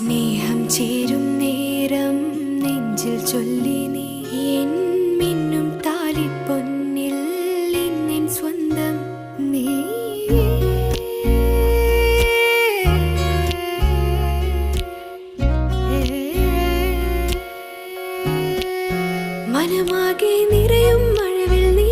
സ്നേഹം ചേരും നേരം നെഞ്ചിൽ ചൊല്ലി നീ. എൻ മിന്നും താലിപ്പൊന്നിൽ എന്നെൻ സ്വന്തം നീ. മനമാകെ നിറയും മഴവിൽ നീ